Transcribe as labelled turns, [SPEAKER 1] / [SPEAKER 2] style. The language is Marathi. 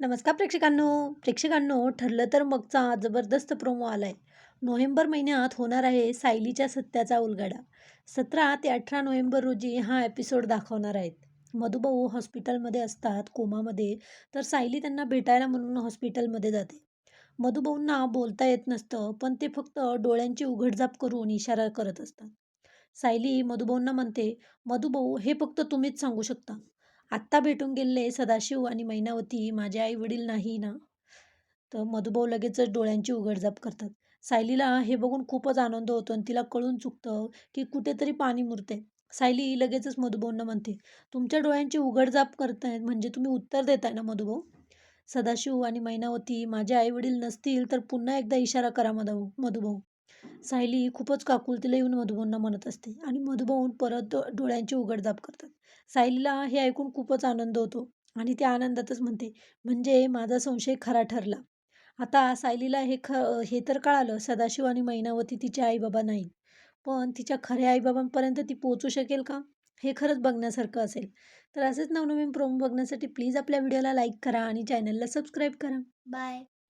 [SPEAKER 1] नमस्कार प्रेक्षकांनो. प्रेक्षकांनो ठरलं तर मगचा जबरदस्त प्रोमो आला आहे नोव्हेंबर महिन्यात होणार आहे सायलीच्या सत्याचा उलगडा. सतरा ते अठरा नोव्हेंबर रोजी हा एपिसोड दाखवणार आहेत. मधुभाऊ हॉस्पिटलमध्ये असतात कोमामध्ये तर सायली त्यांना भेटायला म्हणून हॉस्पिटलमध्ये जाते. मधुभाऊंना बोलता येत नसतं पण ते फक्त डोळ्यांची उघडझाप करून इशारा करत असतात. सायली मधुभाऊंना म्हणते मधुभाऊ हे फक्त तुम्हीच सांगू शकता. आत्ता भेटून गेलेले सदाशिव आणि मैनावती माझे आई वडील नाही ना? तर मधुभाऊ लगेचच डोळ्यांची उघडझाप करतात. सायलीला हे बघून खूपच आनंद होतो आणि तिला कळून चुकतं की कुठेतरी पाणी मुरते सायली लगेचच मधुभाऊंना म्हणते तुमच्या डोळ्यांची उघडझाप करतायत म्हणजे तुम्ही उत्तर देताय ना मधुभाऊ? सदाशिव आणि मैनावती माझे आई वडील नसतील तर पुन्हा एकदा इशारा करा मधु मधुभाऊ. सायली खूपच काकुलतीला येऊन मधुभाऊंना म्हणत असते आणि मधुभाऊन परत डोळ्यांची उघडझाप करतात. सायलीला हे ऐकून खूपच आनंद होतो आणि त्या आनंदातच म्हणते म्हणजे माझा संशय खरा ठरला. आता सायलीला हे ख हे तर कळालं सदाशिव आणि मैनावती तिचे आईबाबा नाहीत. पण तिच्या खऱ्या आईबाबांपर्यंत ती पोहोचू शकेल का? हे खरंच बघण्यासारखं असेल. तर असेच नवनवीन प्रोमो बघण्यासाठी प्लीज आपल्या व्हिडिओला लाईक करा आणि चॅनलला सबस्क्राईब करा. बाय